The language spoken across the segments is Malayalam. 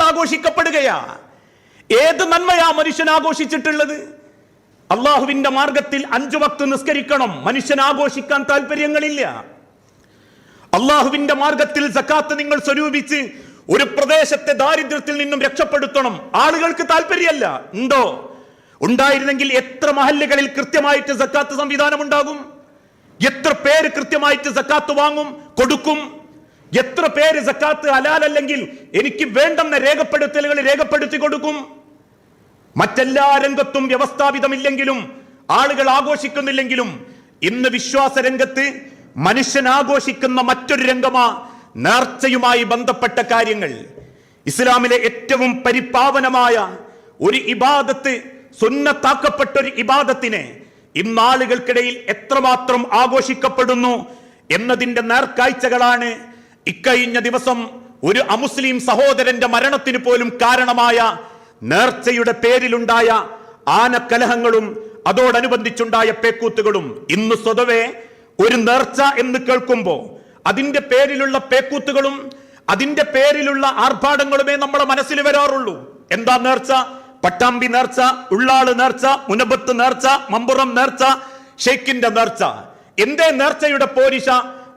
ആഘോഷിക്കപ്പെടുകയാ. ഏത് നന്മയാ മനുഷ്യൻ ആഘോഷിച്ചിട്ടുള്ളത്? അള്ളാഹുവിന്റെ മാർഗത്തിൽ അഞ്ചു വക്ത് നിസ്കരിക്കണം. മനുഷ്യൻ ആഘോഷിക്കാൻ താല്പര്യങ്ങളില്ല അള്ളാഹുവിന്റെ മാർഗത്തിൽ സക്കാത്ത് നിങ്ങൾ സ്വരൂപിച്ച് ഒരു പ്രദേശത്തെ ദാരിദ്ര്യത്തിൽ നിന്നും രക്ഷപ്പെടുത്തണം. ആളുകൾക്ക് താല്പര്യമല്ല ഉണ്ടോ? ഉണ്ടായിരുന്നെങ്കിൽ എത്ര മഹല്ലുകളിൽ കൃത്യമായിട്ട് സക്കാത്ത് സംവിധാനം ഉണ്ടാകും എത്ര പേര് കൃത്യമായിട്ട് സക്കാത്ത് വാങ്ങും കൊടുക്കും? എത്ര പേര് സക്കാത്ത് ഹലാലല്ലെങ്കിൽ എനിക്ക് വേണ്ടെന്ന രേഖപ്പെടുത്തലുകൾ രേഖപ്പെടുത്തി കൊടുക്കും? മറ്റെല്ലാ രംഗത്തും വ്യവസ്ഥാപിതമില്ലെങ്കിലും ആളുകൾ ആഘോഷിക്കുന്നില്ലെങ്കിലും ഇന്ന് വിശ്വാസ രംഗത്ത് മനുഷ്യൻ ആഘോഷിക്കുന്ന മറ്റൊരു രംഗമാ നേർച്ചയുമായി ബന്ധപ്പെട്ട കാര്യങ്ങൾ. ഇസ്ലാമിലെ ഏറ്റവും പരിപാവനമായ ഒരു ഇബാദത്ത് സുന്നത്താക്കപ്പെട്ട ഒരു ഇബാദത്തിനെ ഇന്നാളുകൾക്കിടയിൽ എത്രമാത്രം ആഘോഷിക്കപ്പെടുന്നു എന്നതിന്റെ നേർക്കാഴ്ചകളാണ് ഇക്കഴിഞ്ഞ ദിവസം ഒരു അമുസ്ലിം സഹോദരന്റെ മരണത്തിന് പോലും കാരണമായ നേർച്ചയുടെ പേരിലുണ്ടായ ആനക്കലഹങ്ങളും അതോടനുബന്ധിച്ചുണ്ടായ പേക്കൂത്തുകളും ഇന്ന് സ്വതവേ ഒരു നേർച്ച എന്ന് കേൾക്കുമ്പോൾ അതിന്റെ പേരിലുള്ള പേക്കൂത്തുകളും അതിന്റെ പേരിലുള്ള ആർഭാടങ്ങളുമേ നമ്മുടെ മനസ്സിൽ വരാറുള്ളൂ. എന്താ നേർച്ച? പട്ടാമ്പി നേർച്ച ഉള്ളാൾ നേർച്ച മുനബത്ത് നേർച്ച മമ്പുറം നേർച്ച ഷെയ്ക്കിന്റെ നേർച്ച. എന്തേ നേർച്ചയുടെ പോരിശ?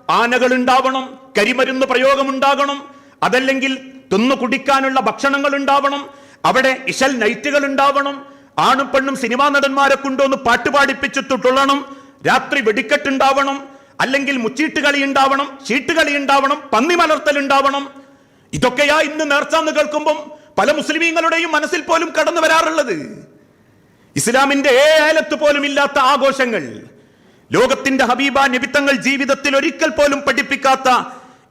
ആനകൾ ഉണ്ടാവണം കരിമരുന്ന് പ്രയോഗം ഉണ്ടാകണം അതല്ലെങ്കിൽ തിന്നു കുടിക്കാനുള്ള ഭക്ഷണങ്ങൾ ഉണ്ടാവണം അവിടെ ഇശൽ നൈറ്റുകൾ ഉണ്ടാവണം ആണും പെണ്ണും സിനിമാ നടന്മാരെ കൊണ്ടുവന്ന് പാട്ട് പാടിപ്പിച്ചിട്ട് തുള്ളണം. രാത്രി വെടിക്കെട്ടുണ്ടാവണം. അല്ലെങ്കിൽ മുച്ചീട്ട് കളി ഉണ്ടാവണം ചീട്ടുകളി ഉണ്ടാവണം പന്നി മലർത്തൽ ഉണ്ടാവണം ഇതൊക്കെയാ ഇന്ന് നേർച്ചാന്ന് കേൾക്കുമ്പം പല മുസ്ലിമീങ്ങളുടെയും മനസ്സിൽ പോലും കടന്നു വരാറുള്ളത്. ഇസ്ലാമിന്റെ ഏലത്ത് പോലും ഇല്ലാത്ത ആഘോഷങ്ങൾ. ലോകത്തിന്റെ ഹബീബ നിബിത്തങ്ങൾ ജീവിതത്തിൽ ഒരിക്കൽ പോലും പഠിപ്പിക്കാത്ത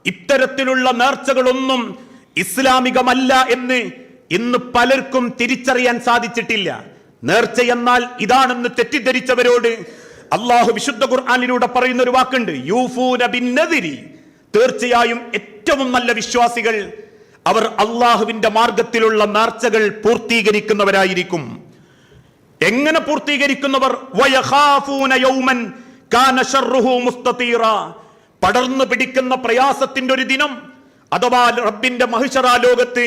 ഇത്തരത്തിലുള്ള നേർച്ചകളൊന്നും ഇസ്ലാമികമല്ല എന്ന് ഇന്ന് പലർക്കും തിരിച്ചറിയാൻ സാധിച്ചിട്ടില്ല. നേർച്ച എന്നാൽ ഇതാണെന്ന് തെറ്റിദ്ധരിച്ചവരോട് അള്ളാഹു വിശുദ്ധ ഖുർആാനിലൂടെ പറയുന്ന ഒരു വാക്കുണ്ട്. യൂഫൂന ബിന്നദിരി. തീർച്ചയായും ഏറ്റവും നല്ല വിശ്വാസികൾ അവർ അള്ളാഹുവിന്റെ മാർഗത്തിലുള്ള നേർച്ചകൾ പൂർത്തീകരിക്കുന്നവരായിരിക്കും. എങ്ങനെ പൂർത്തീകരിക്കുന്നവർ? പടർന്നു പിടിക്കുന്ന പ്രയാസത്തിന്റെ ഒരു ദിനം. അഥവാ റബ്ബിന്റെ മഹിഷറാ ലോകത്ത്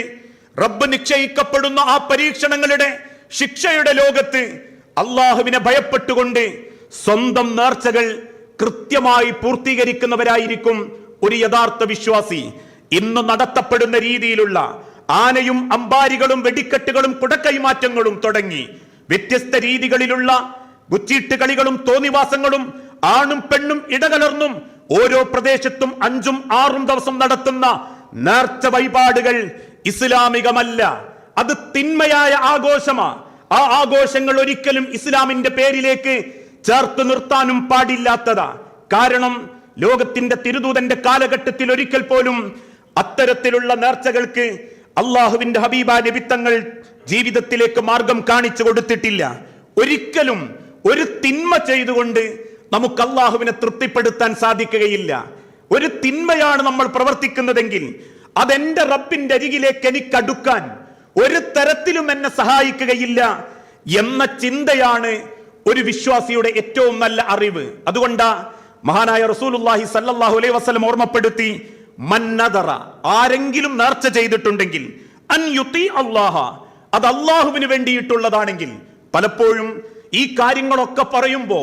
റബ്ബ് നിശ്ചയിക്കപ്പെടുന്ന ആ പരീക്ഷണങ്ങളുടെ ശിക്ഷയുടെ ലോകത്ത് അള്ളാഹുവിനെ ഭയപ്പെട്ടുകൊണ്ട് സ്വന്തം നേർച്ചകൾ കൃത്യമായി പൂർത്തീകരിക്കുന്നവരായിരിക്കും ഒരു യഥാർത്ഥ വിശ്വാസി. ഇന്ന് നടത്തപ്പെടുന്ന രീതിയിലുള്ള ആനയും അമ്പാരികളും വെടിക്കെട്ടുകളും കുടക്കൈമാറ്റങ്ങളും തുടങ്ങി വ്യത്യസ്ത രീതികളിലുള്ള കുച്ചീട്ട് കളികളും തോന്നിവാസങ്ങളും ആണും പെണ്ണും ഇടകലർന്നും ഓരോ പ്രദേശത്തും അഞ്ചും ആറും ദിവസം നടത്തുന്ന നേർച്ച വഴിപാടുകൾ ഇസ്ലാമികമല്ല. അത് തിന്മയായ ആഘോഷമാണ് ആ ആഘോഷങ്ങൾ ഒരിക്കലും ഇസ്ലാമിന്റെ പേരിലേക്ക് ചേർത്ത് നിർത്താനും പാടില്ലാത്തതാ. കാരണം ലോകത്തിന്റെ തിരുദൂതന്റെ കാലഘട്ടത്തിൽ ഒരിക്കൽ പോലും അത്തരത്തിലുള്ള നേർച്ചകൾക്ക് അള്ളാഹുവിന്റെ ഹബീബ നിമിത്തങ്ങൾ ജീവിതത്തിലേക്ക് മാർഗം കാണിച്ചു കൊടുത്തിട്ടില്ല. ഒരിക്കലും ഒരു തിന്മ ചെയ്തുകൊണ്ട് നമുക്ക് അള്ളാഹുവിനെ തൃപ്തിപ്പെടുത്താൻ സാധിക്കുകയില്ല. ഒരു തിന്മയാണ് നമ്മൾ പ്രവർത്തിക്കുന്നതെങ്കിൽ അതെന്റെ റബ്ബിന്റെ അരികിലേക്ക് എനിക്ക് അടുക്കാൻ ഒരു തരത്തിലും എന്നെ സഹായിക്കുകയില്ല എന്ന ചിന്തയാണ് ഒരു വിശ്വാസിയുടെ ഏറ്റവും നല്ല അറിവ്. അതുകൊണ്ടാ മഹാനായ റസൂലുള്ളാഹി സല്ലാഹു അലൈഹി വസല്ലം ഓർമ്മപ്പെടുത്തി മന്നതറ ആരെങ്കിലും നേർച്ച ചെയ്തിട്ടുണ്ടെങ്കിൽ അൻ യുത്തി അള്ളാഹ അത് അള്ളാഹുവിന് വേണ്ടിയിട്ടുള്ളതാണെങ്കിൽ പലപ്പോഴും ഈ കാര്യങ്ങളൊക്കെ പറയുമ്പോ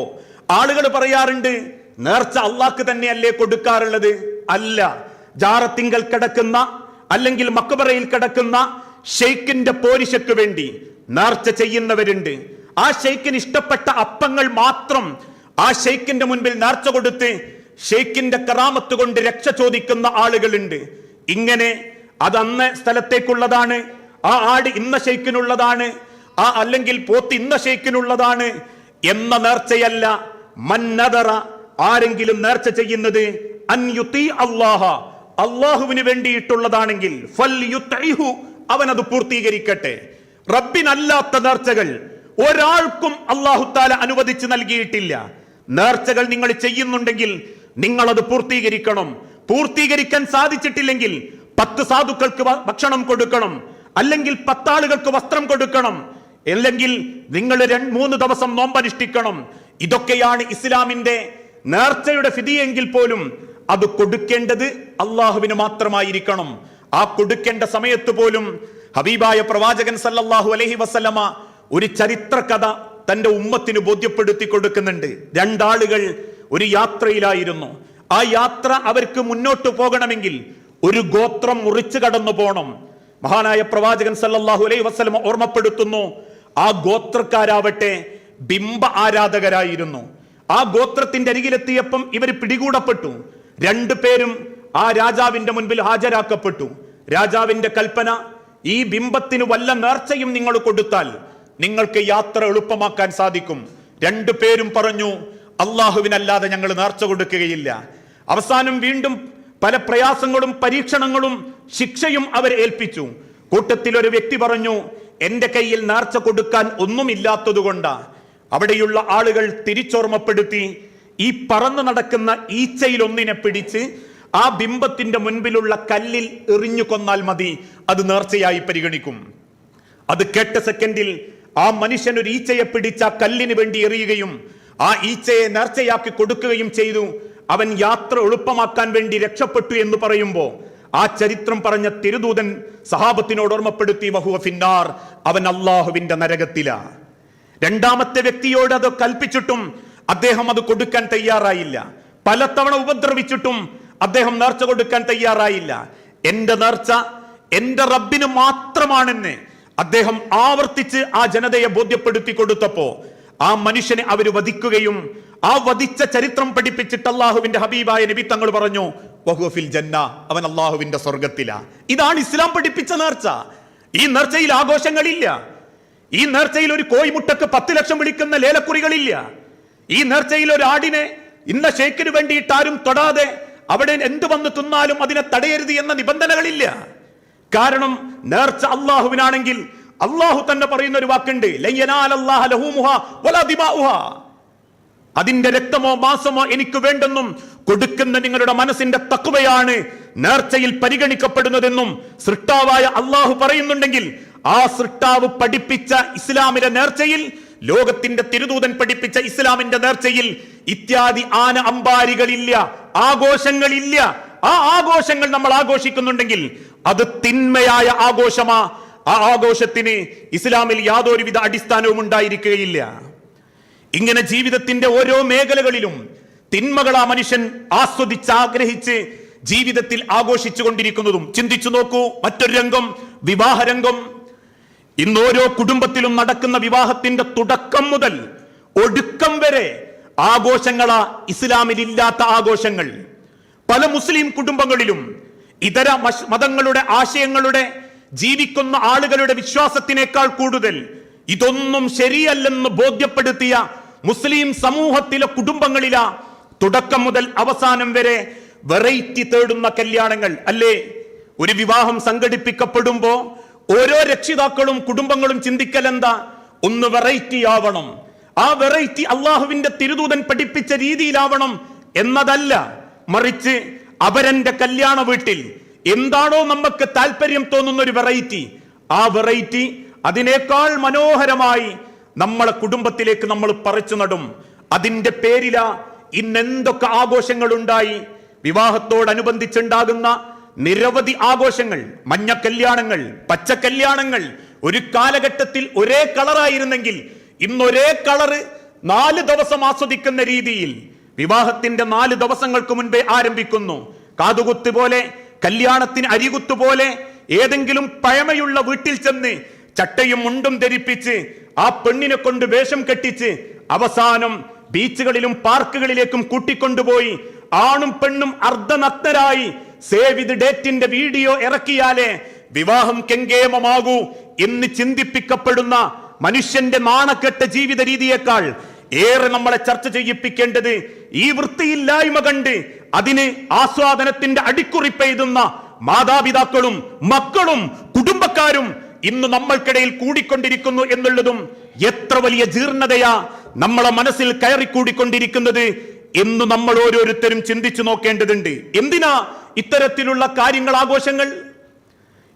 ആളുകൾ പറയാറുണ്ട് നേർച്ച അള്ളാക്ക് തന്നെയല്ലേ കൊടുക്കാറുള്ളത്? അല്ല. ജാറത്തിങ്കൽ കിടക്കുന്ന അല്ലെങ്കിൽ മക്കബറയിൽ കിടക്കുന്ന ഷെയ്ഖിന്റെ പോരിശയ്ക്ക് വേണ്ടി നേർച്ച ചെയ്യുന്നവരുണ്ട്. ആ ഷെയ്ഖിന് ഇഷ്ടപ്പെട്ട അപ്പങ്ങൾ മാത്രം ആ ഷെയ്ഖിന്റെ മുൻപിൽ നേർച്ച കൊടുത്ത് ഷെയ്ഖിന്റെ കറാമത്ത് കൊണ്ട് രക്ഷ ചോദിക്കുന്ന ആളുകളുണ്ട്. ഇങ്ങനെ അത് അന്ന് സ്ഥലത്തേക്കുള്ളതാണ് ആ ആട് ഇന്ന ഷെയ്ഖിനുള്ളതാണ് ആ അല്ലെങ്കിൽ പോത്ത് ഇന്ന ഷെയ്ഖിനുള്ളതാണ് എന്ന നേർച്ചയല്ല മന്നതറ ആരെങ്കിലും നേർച്ച ചെയ്യുന്നത് അൻ യുത്തി അള്ളാഹ അള്ളാഹുവിന് വേണ്ടിയിട്ടുള്ളതാണെങ്കിൽ ഫൽ അവൻ അത് പൂർത്തീകരിക്കട്ടെ. റബ്ബിനല്ലാത്ത നേർച്ചകൾ ഒരാൾക്കും അള്ളാഹുത്താല അനുവദിച്ച് നൽകിയിട്ടില്ല. നേർച്ചകൾ നിങ്ങൾ ചെയ്യുന്നുണ്ടെങ്കിൽ നിങ്ങൾ അത് പൂർത്തീകരിക്കണം. പൂർത്തീകരിക്കാൻ സാധിച്ചിട്ടില്ലെങ്കിൽ പത്ത് സാധുക്കൾക്ക് ഭക്ഷണം കൊടുക്കണം. അല്ലെങ്കിൽ പത്താളുകൾക്ക് വസ്ത്രം കൊടുക്കണം. അല്ലെങ്കിൽ നിങ്ങൾ മൂന്ന് ദിവസം നോമ്പനുഷ്ഠിക്കണം. ഇതൊക്കെയാണ് ഇസ്ലാമിന്റെ നേർച്ചയുടെ സ്ഥിതിയെങ്കിൽ പോലും അത് കൊടുക്കേണ്ടത് അള്ളാഹുവിന് മാത്രമായിരിക്കണം. ആ കൊടുക്കേണ്ട സമയത്ത് പോലും ഹബീബായ പ്രവാചകൻ സല്ലല്ലാഹു അലഹി വസല്ലമ ഒരു ചരിത്ര കഥ തന്റെ ഉമ്മത്തിന് ബോധ്യപ്പെടുത്തി കൊടുക്കുന്നുണ്ട്. രണ്ടാളുകൾ ഒരു യാത്രയിലായിരുന്നു. ആ യാത്ര അവർക്ക് മുന്നോട്ട് പോകണമെങ്കിൽ ഒരു ഗോത്രം മുറിച്ചു കടന്നു പോകണം മഹാനായ പ്രവാചകൻ സല്ലല്ലാഹു അലൈഹി വസ്ലമ ഓർമ്മപ്പെടുത്തുന്നു ആ ഗോത്രക്കാരാവട്ടെ ബിംബ ആരാധകരായിരുന്നു. ആ ഗോത്രത്തിന്റെ അരികിലെത്തിയപ്പം ഇവർ പിടികൂടപ്പെട്ടു. രണ്ടുപേരും ആ രാജാവിന്റെ മുൻപിൽ ഹാജരാക്കപ്പെട്ടു. രാജാവിന്റെ കൽപ്പന ഈ ബിംബത്തിന് വല്ല നേർച്ചയും നിങ്ങൾ കൊടുത്താൽ നിങ്ങൾക്ക് യാത്ര എളുപ്പമാക്കാൻ സാധിക്കും. രണ്ടു പേരും പറഞ്ഞു അള്ളാഹുവിനല്ലാതെ ഞങ്ങൾ നേർച്ച കൊടുക്കുകയില്ല. അവസാനം വീണ്ടും പല പ്രയാസങ്ങളും പരീക്ഷണങ്ങളും ശിക്ഷയും അവർ ഏൽപ്പിച്ചു. കൂട്ടത്തിൽ ഒരു വ്യക്തി പറഞ്ഞു എന്റെ കയ്യിൽ നേർച്ച കൊടുക്കാൻ ഒന്നുമില്ലാത്തതുകൊണ്ടാ അവിടെയുള്ള ആളുകൾ തിരിച്ചോർമ്മപ്പെടുത്തി ഈ പറന്നു നടക്കുന്ന ഈച്ചയിൽ ഒന്നിനെ പിടിച്ച് ആ ബിംബത്തിന്റെ മുൻപിലുള്ള കല്ലിൽ എറിഞ്ഞു കൊന്നാൽ മതി. അത് നേർച്ചയായി പരിഗണിക്കും. അത് കേട്ട സെക്കൻഡിൽ ആ മനുഷ്യൻ ഒരു ഈച്ചയെ പിടിച്ച കല്ലിന് വേണ്ടി എറിയുകയും ആ ഈച്ചയെ നേർച്ചയാക്കി കൊടുക്കുകയും ചെയ്തു. അവൻ യാത്ര എളുപ്പമാക്കാൻ വേണ്ടി രക്ഷപ്പെട്ടു എന്ന് പറയുമ്പോൾ ആ ചരിത്രം പറഞ്ഞ തിരുദൂതൻ സഹാബത്തിനോട് ഓർമ്മപ്പെടുത്തി വഹുവ ഫിന്നാർ. അവൻ അള്ളാഹുവിന്റെ നരകത്തിലാ. രണ്ടാമത്തെ വ്യക്തിയോട് അത് കൽപ്പിച്ചിട്ടും അദ്ദേഹം അത് കൊടുക്കാൻ തയ്യാറായില്ല. പലതവണ ഉപദ്രവിച്ചിട്ടും അദ്ദേഹം നേർച്ച കൊടുക്കാൻ തയ്യാറായില്ല. എന്റെ നേർച്ച എന്റെ റബ്ബിന് മാത്രമാണെന്ന് അദ്ദേഹം ആവർത്തിച്ച് ആ ജനതയെ ബോധ്യപ്പെടുത്തി കൊടുത്തപ്പോ ആ മനുഷ്യനെ അവർ വധിക്കുകയും ആ വധിച്ച ചരിത്രം പഠിപ്പിച്ചിട്ട് അള്ളാഹുവിന്റെ ഹബീബായ നബി തങ്ങൾ പറഞ്ഞു വഹുഫിൽ ജന്ന അവൻ അള്ളാഹുവിന്റെ സ്വർഗത്തില ഇതാണ് ഇസ്ലാം പഠിപ്പിച്ച നേർച്ച. ഈ നേർച്ചയിൽ ആഘോഷങ്ങളില്ല. ഈ നേർച്ചയിൽ ഒരു കോയിമുട്ടക്ക് പത്ത് ലക്ഷം വിളിക്കുന്ന ലേലക്കുറികളില്ല ഈ നേർച്ചയിൽ ഒരു ആടിനെ ഇന്ന ഷേക്കിന് വേണ്ടിയിട്ട് ആരും തൊടാതെ അവിടെ എന്ത് വന്ന് തിന്നാലും അതിനെ തടയരുത് എന്ന നിബന്ധനകളില്ല കാരണം നേർച്ച അള്ളാഹുവിനാണെങ്കിൽ അള്ളാഹു തന്നെ പറയുന്ന ഒരു വാക്കുണ്ട്. അതിന്റെ രക്തമോ മാസമോ എനിക്ക് വേണ്ടെന്നും കൊടുക്കുന്ന നിങ്ങളുടെ മനസ്സിന്റെ തക്കുവയാണ് നേർച്ചയിൽ പരിഗണിക്കപ്പെടുന്നതെന്നും സൃഷ്ടാവായ അള്ളാഹു പറയുന്നുണ്ടെങ്കിൽ ആ സൃഷ്ടാവ് പഠിപ്പിച്ച ഇസ്ലാമിന്റെ നേർച്ചയിൽ ലോകത്തിന്റെ തിരുദൂതൻ പഠിപ്പിച്ച ഇസ്ലാമിന്റെ നേർച്ചയിൽ ഇത്യാദി ആന അമ്പാരികളില്ല ആഘോഷങ്ങളില്ല. ആ ആഘോഷങ്ങൾ നമ്മൾ ആഘോഷിക്കുന്നുണ്ടെങ്കിൽ അത് തിന്മയായ ആഘോഷമാ. ആ ആഘോഷത്തിന് ഇസ്ലാമിൽ യാതൊരുവിധ അടിസ്ഥാനവും ഉണ്ടായിരിക്കുകയില്ല. ഇങ്ങനെ ജീവിതത്തിന്റെ ഓരോ മേഖലകളിലും തിന്മകൾ ആ മനുഷ്യൻ ആസ്വദിച്ച് ആഗ്രഹിച്ച് ജീവിതത്തിൽ ആഘോഷിച്ചു കൊണ്ടിരിക്കുന്നതും ചിന്തിച്ചു നോക്കൂ മറ്റൊരു രംഗം വിവാഹരംഗം ഇന്ന് ഓരോ കുടുംബത്തിലും നടക്കുന്ന വിവാഹത്തിന്റെ തുടക്കം മുതൽ ഒടുക്കം വരെ ആഘോഷങ്ങളാ ഇസ്ലാമിലില്ലാത്ത ആഘോഷങ്ങൾ. പല മുസ്ലിം കുടുംബങ്ങളിലും ഇതര മതങ്ങളുടെ ആശയങ്ങളുടെ ജീവിക്കുന്ന ആളുകളുടെ വിശ്വാസത്തിനേക്കാൾ കൂടുതൽ ഇതൊന്നും ശരിയല്ലെന്ന് ബോധ്യപ്പെടുത്തിയ മുസ്ലിം സമൂഹത്തിലെ കുടുംബങ്ങളിലാ തുടക്കം മുതൽ അവസാനം വരെ വെറൈറ്റി തേടുന്ന കല്യാണങ്ങൾ അല്ലേ? ഒരു വിവാഹം സംഘടിപ്പിക്കപ്പെടുമ്പോ ഓരോ രക്ഷിതാക്കളും കുടുംബങ്ങളും ചിന്തിക്കലെന്താ ഒന്ന് വെറൈറ്റി ആവണം. ആ വെറൈറ്റി അള്ളാഹുവിന്റെ തിരുദൂതൻ പഠിപ്പിച്ച രീതിയിലാവണം എന്നതല്ല. മറിച്ച് അവരന്റെ കല്യാണ വീട്ടിൽ എന്താണോ നമുക്ക് താല്പര്യം തോന്നുന്ന ഒരു വെറൈറ്റി ആ വെറൈറ്റി അതിനേക്കാൾ മനോഹരമായി നമ്മളെ കുടുംബത്തിലേക്ക് നമ്മൾ പറിച്ചു നടും. അതിന്റെ പേരില ഇന്നെന്തൊക്കെ ആഘോഷങ്ങൾ ഉണ്ടായി വിവാഹത്തോടനുബന്ധിച്ചുണ്ടാകുന്ന നിരവധി ആഘോഷങ്ങൾ മഞ്ഞ കല്യാണങ്ങൾ പച്ച കല്യാണങ്ങൾ ഒരു കാലഘട്ടത്തിൽ ഒരേ കളറായിരുന്നെങ്കിൽ ഇന്നൊരേ കളറ് നാല് ദിവസം ആസ്വദിക്കുന്ന രീതിയിൽ വിവാഹത്തിന്റെ നാല് ദിവസങ്ങൾക്ക് മുൻപേ ആരംഭിക്കുന്നു. കാതുകുത്ത് പോലെ കല്യാണത്തിന് അരികുത്തു പോലെ ഏതെങ്കിലും പഴമയുള്ള വീട്ടിൽ ചെന്ന് ചട്ടയും മുണ്ടും ധരിപ്പിച്ച് ആ പെണ്ണിനെ കൊണ്ട് വേഷം കെട്ടിച്ച് അവസാനം ബീച്ചുകളിലും പാർക്കുകളിലേക്കും കൂട്ടിക്കൊണ്ടുപോയി ആണും പെണ്ണും അർദ്ധനഗ്നരായി. സേവ് ഇത് ഡേറ്റിന്റെ വീഡിയോ ഇറക്കിയാലേ വിവാഹം കെങ്കേമമാകൂ എന്ന് ചിന്തിപ്പിക്കപ്പെടുന്ന മനുഷ്യന്റെ നാണക്കെട്ട ജീവിത രീതിയേക്കാൾ ഏറെ നമ്മളെ ചർച്ച ചെയ്യിപ്പിക്കേണ്ടത് ഈ വൃത്തിയില്ലായ്മ കണ്ട് അതിന് ആസ്വാദനത്തിന്റെ അടിക്കുറിപ്പെയ്തുന്ന മാതാപിതാക്കളും മക്കളും കുടുംബക്കാരും ഇന്ന് നമ്മൾക്കിടയിൽ കൂടിക്കൊണ്ടിരിക്കുന്നു എന്നുള്ളതും എത്ര വലിയ ജീർണതയാ. നമ്മളെ മനസ്സിൽ കയറിക്കൂടിക്കൊണ്ടിരിക്കുന്നത് എന്ന് നമ്മൾ ഓരോരുത്തരും ചിന്തിച്ചു നോക്കേണ്ടതുണ്ട്. എന്തിനാ ഇത്തരത്തിലുള്ള കാര്യങ്ങൾ ആഘോഷങ്ങൾ?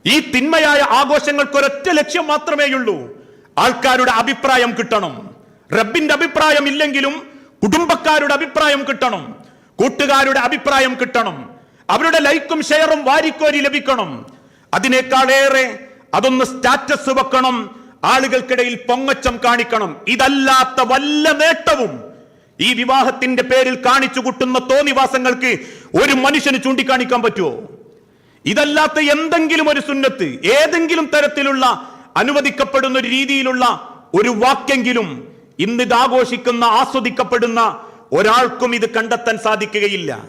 ഈ തിന്മയായ ആഘോഷങ്ങൾക്ക് ഒരൊറ്റ ലക്ഷ്യം മാത്രമേയുള്ളൂ. ആൾക്കാരുടെ അഭിപ്രായം കിട്ടണം. റബ്ബിന്റെ അഭിപ്രായം ഇല്ലെങ്കിലും കുടുംബക്കാരുടെ അഭിപ്രായം കിട്ടണം. കൂട്ടുകാരുടെ അഭിപ്രായം കിട്ടണം. അവരുടെ ലൈക്കും ഷെയറും വാരിക്കോരി ലഭിക്കണം. അതിനേക്കാളേറെ അതൊന്ന് സ്റ്റാറ്റസ് വെക്കണം. ആളുകൾക്കിടയിൽ പൊങ്ങച്ചം കാണിക്കണം. ഇതല്ലാത്ത വല്ല നേട്ടവും ഈ വിവാഹത്തിന്റെ പേരിൽ കാണിച്ചു കൂട്ടുന്ന തോന്നിവാസങ്ങൾക്ക് ഒരു മനുഷ്യന് ചൂണ്ടിക്കാണിക്കാൻ പറ്റുമോ? ഇതല്ലാത്ത എന്തെങ്കിലും ഒരു സുന്നത്ത് ഏതെങ്കിലും തരത്തിലുള്ള അനുവദിക്കപ്പെടുന്ന ഒരു രീതിയിലുള്ള ഒരു വാക്കെങ്കിലും ഇന്ന് ഇത് ആഘോഷിക്കുന്ന ആസ്വദിക്കപ്പെടുന്ന ഒരാൾക്കും ഇത് കണ്ടെത്താൻ സാധിക്കുകയില്ല.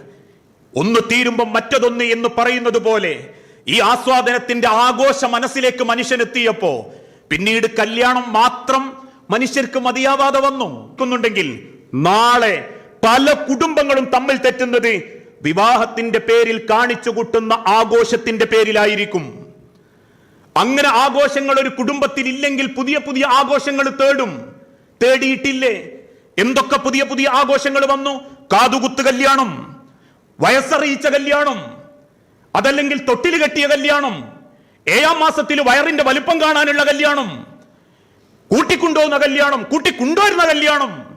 ഒന്ന് തീരുമ്പം മറ്റതൊന്ന് എന്ന് പറയുന്നത് പോലെ ഈ ആസ്വാദനത്തിന്റെ ആഘോഷ മനസ്സിലേക്ക് മനുഷ്യനെത്തിയപ്പോ പിന്നീട് കല്യാണം മാത്രം മനുഷ്യർക്ക് മതിയാവാതെ വന്നു. ക്കുന്നുണ്ടെങ്കിൽ നാളെ പല കുടുംബങ്ങളും തമ്മിൽ തെറ്റുന്നത് വിവാഹത്തിന്റെ പേരിൽ കാണിച്ചു കൂട്ടുന്ന ആഘോഷത്തിന്റെ പേരിലായിരിക്കും. അങ്ങനെ ആഘോഷങ്ങൾ ഒരു കുടുംബത്തിൽ ഇല്ലെങ്കിൽ പുതിയ പുതിയ ആഘോഷങ്ങൾ തേടും. തേടിയിട്ടില്ലേ? എന്തൊക്കെ പുതിയ പുതിയ ആഘോഷങ്ങൾ വന്നു? കാതുകുത്ത് കല്യാണം വയസ്സറിയിച്ച കല്യാണം അതല്ലെങ്കിൽ തൊട്ടിൽ കെട്ടിയ കല്യാണം ഏഴാം മാസത്തിൽ വയറിന്റെ വലുപ്പം കാണാനുള്ള കല്യാണം. കൂട്ടിക്കൊണ്ടുപോകുന്ന കല്യാണം കൂട്ടിക്കൊണ്ടുവരുന്ന കല്യാണം.